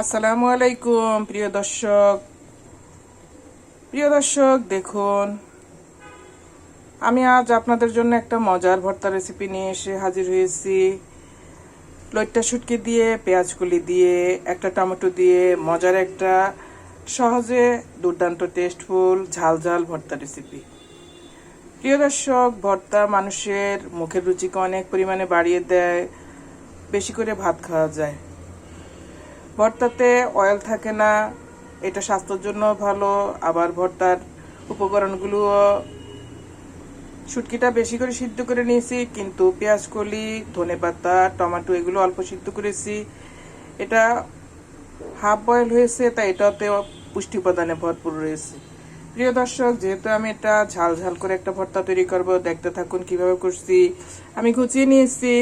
আসসালামু আলাইকুম, প্রিয় দর্শক। প্রিয় দর্শক, দেখুন, আমি আজ আপনাদের জন্য একটা মজার ভর্তা রেসিপি নিয়ে এসে হাজির হয়েছি। লইট্টা শুটকি দিয়ে পেঁয়াজ কলি দিয়ে, একটা টমেটো দিয়ে, মজার একটা, সহজে দুর্দান্ত টেস্টফুল ঝাল ঝাল ভর্তা রেসিপি প্রিয় দর্শক, ভর্তা মানুষের মুখের রুচিকে অনেক পরিমাণে বাড়িয়ে দেয়, বেশি করে ভাত খাওয়া যায়। ভর্তাতে অয়েল থাকে না, এটা স্বাস্থ্যের জন্য ভালো, আবার ভর্তার উপকরণগুলোও শুটকিটা বেশি করে সিদ্ধ করে নিয়েছি, কিন্তু পেঁয়াজ কলি ধনে পাতা টমেটো এগুলো অল্প সিদ্ধ করেছি। এটা হাফ বয়েল হয়েছে, তাই এটাতে পুষ্টি উপাদানে ভরপুর রয়েছে। প্রিয় দর্শক, যেহেতু আমি এটা ঝাল ঝাল করে একটা ভর্তা তৈরি করব, দেখতে থাকুন কীভাবে করছি। আমি গুছিয়ে নিয়েছি।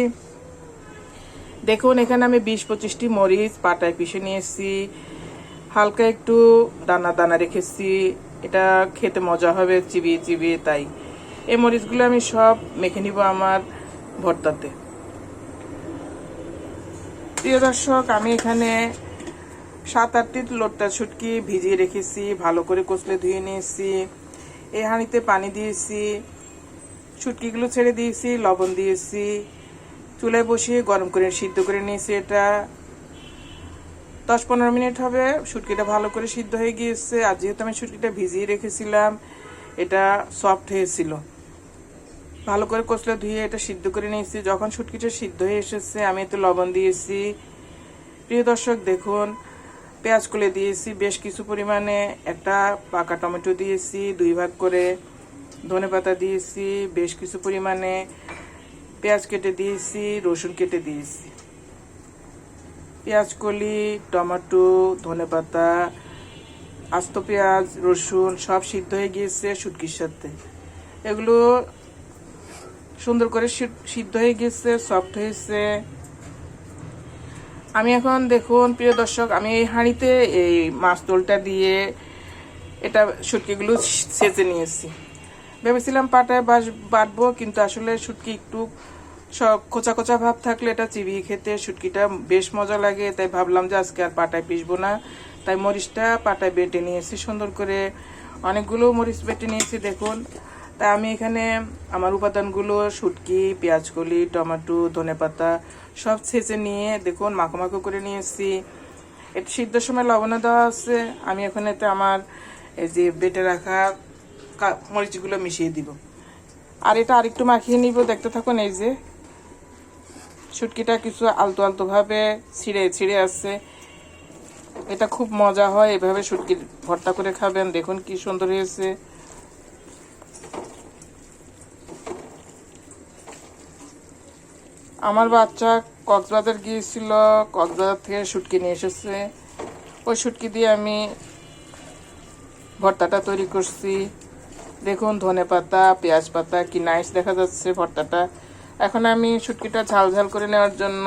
দেখুন, এখানে আমি বিশ পঁচিশটি মরিচ পাটায় পিষে নিয়েছি হালকা একটু দানা দানা রেখেছি এটা খেতে মজা হবে, চিবিয়ে চিবিয়ে তাই। এই মরিচগুলো আমি সব মেখে নিব আমার ভর্তাতে। প্রিয় দর্শক, আমি এখানে সাত আটটি লোটটা ছুটকি ভিজিয়ে রেখেছি ভালো করে কষলে ধুয়ে নিয়েছি এই হাঁড়িতে পানি দিয়েছি ছুটকিগুলো ছেড়ে দিয়েছি লবণ দিয়েছি চুলায় বসিয়ে গরম করে সিদ্ধ করে নিয়েছি এটা। দশ পনেরো মিনিট হবে, শুটকিটা ভালো করে সিদ্ধ হয়ে গিয়েছে। আর যেহেতু আমি শুটকিটা ভিজিয়ে রেখেছিলাম, এটা সফট হয়েছিল। ভালো করে কষলে ধুয়ে এটা সিদ্ধ করে নিয়েছি। যখন শুটকিটা সিদ্ধ হয়ে এসেছে, আমি এতে লবণ দিয়েছি। প্রিয় দর্শক, দেখুন, পেঁয়াজ কুলে দিয়েছি, বেশ কিছু পরিমাণে। একটা পাকা টমেটো দিয়েছি, দুই ভাগ করে। ধনে পাতা দিয়েছি, বেশ কিছু পরিমাণে। পেঁয়াজ কেটে দিয়েছি, রসুন কেটে দিয়েছি। পেঁয়াজ, কলি, টমেটো, ধনে পাতা, আস্ত পেঁয়াজ, রসুন সব সিদ্ধ হয়ে গিয়েছে শুটকির সাথে। এগুলো সুন্দর করে সিদ্ধ- হয়ে গিয়েছে সফট হয়েছে। আমি এখন দেখুন, প্রিয় দর্শক, আমি এই হাঁড়িতে এই মাছ তোলটা দিয়ে এটা শুটকিগুলো সেচে নিয়েছি। ভেবেছিলাম পাটায় বাস বাটবো কিন্তু আসলে শুটকি একটু কোচা কোচা ভাব থাকলে এটা চিবিয়ে খেতে শুটকিটা বেশ মজা লাগে, তাই ভাবলাম যে আজকে আর পাটায় পিসবো না। তাই মরিচটা পাটায় বেটে নিয়েছি সুন্দর করে। অনেকগুলো মরিচ বেটে নিয়েছি, দেখুন। তাই আমি এখানে আমার উপাদানগুলো শুটকি পেঁয়াজকলি, টমেটো, ধনেপাতা সব ছেঁচে নিয়ে, দেখুন, মাখো মাখো করে নিয়েছি। এটা সিদ্ধর সময় লবণও দেওয়া আছে। আমি এখন এতে আমার এই যে বেটে রাখা মরিচগুলো মিশিয়ে দিব। আর এটা আরেকটু মাখিয়ে নিব, দেখতে থাকুন এই যে। শুটকিটা কিছু আলতো আলতো ভাবে ছিঁড়ে ছিঁড়ে আছে এটা খুব মজা হয়, এভাবে শুটকির ভর্তা করে খাবেন। দেখুন কি সুন্দর হয়েছে। আমার বাচ্চা কক্সবাজার গিয়েছিল, কক্সবাজার থেকে শুটকি নিয়ে এসেছে। ওই শুটকি দিয়ে আমি ভর্তাটা তৈরি করছি। দেখুন, ধনে পাতা, পেঁয়াজ পাতা, কি নাইস দেখা যাচ্ছে ভর্তাটা। এখন আমি শুটকিটা ঝাল ঝাল করে নেওয়ার জন্য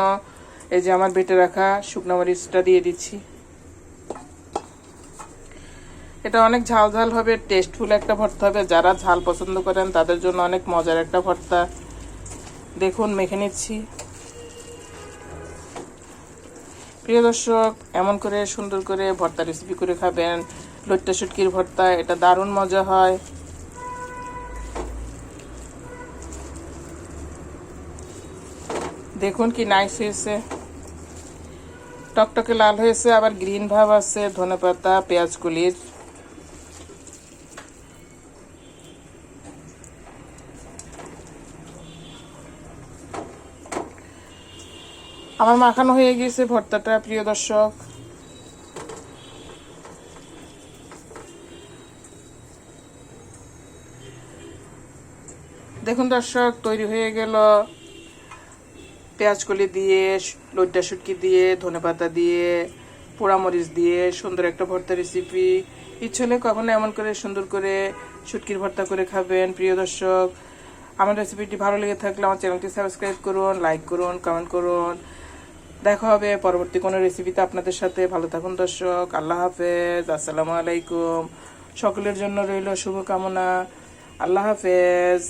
এই যে আমার বেটে রাখা শুকনো মরিচটা দিয়ে দিচ্ছি। এটা অনেক ঝাল ঝাল হবে টেস্টফুল একটা ভর্তা হবে। যারা ঝাল পছন্দ করেন, তাদের জন্য অনেক মজার একটা ভর্তা। দেখুন, মেখে নিচ্ছি। প্রিয় দর্শক, এমন করে সুন্দর করে ভর্তা রেসিপি করে খাবেন। লইট্টা শুটকির ভর্তা, এটা দারুণ মজা হয়। দেখুন কি নাইস হয়েছে। টকটকে লাল হয়েছে, আবার গ্রিন ভাব আছে, ধনেপাতা, পেঁয়াজ কুলির। আমার মাখানো হয়ে গিয়েছে ভর্তাটা, প্রিয় দর্শক। দেখুন দর্শক, তৈরি হয়ে গেল। পেঁয়াজ কলি দিয়ে, লইট্টা শুটকি দিয়ে ধনেপাতা দিয়ে, পোড়ামরিচ দিয়ে, সুন্দর একটা ভর্তা রেসিপি ইচ্ছে হলে কখনো এমন করে সুন্দর করে শুটকির ভর্তা করে খাবেন, প্রিয় দর্শক। আমার রেসিপিটি ভালো লেগে থাকলে আমার চ্যানেলটি সাবস্ক্রাইব করুন লাইক করুন কমেন্ট করুন। দেখা হবে পরবর্তী কোনো রেসিপিতে আপনাদের সাথে। ভালো থাকুন দর্শক, আল্লাহ হাফেজ, আসসালামু আলাইকুম। সকলের জন্য রইল শুভকামনা। আল্লাহ হাফেজ।